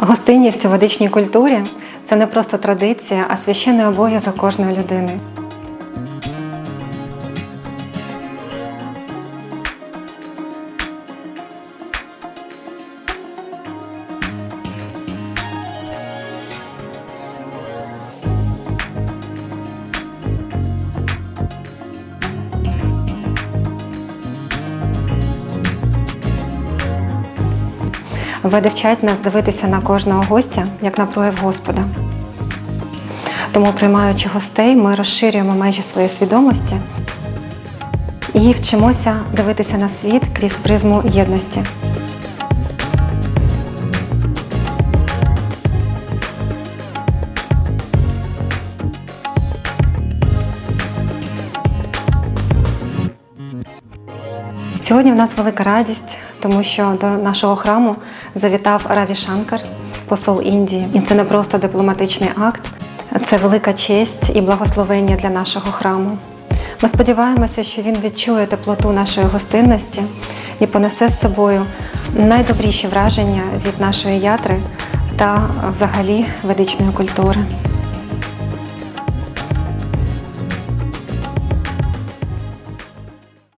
Гостинність у водичній культурі це не просто традиція, а священний обов'язок кожної людини. Веди вчать нас дивитися на кожного гостя як на прояв Господа. Тому, приймаючи гостей, ми розширюємо межі своєї свідомості і вчимося дивитися на світ крізь призму єдності. Сьогодні в нас велика радість, тому що до нашого храму завітав Раві Шанкар, посол Індії. І це не просто дипломатичний акт, це велика честь і благословення для нашого храму. Ми сподіваємося, що він відчує теплоту нашої гостинності і понесе з собою найдобріші враження від нашої ятри та взагалі ведичної культури.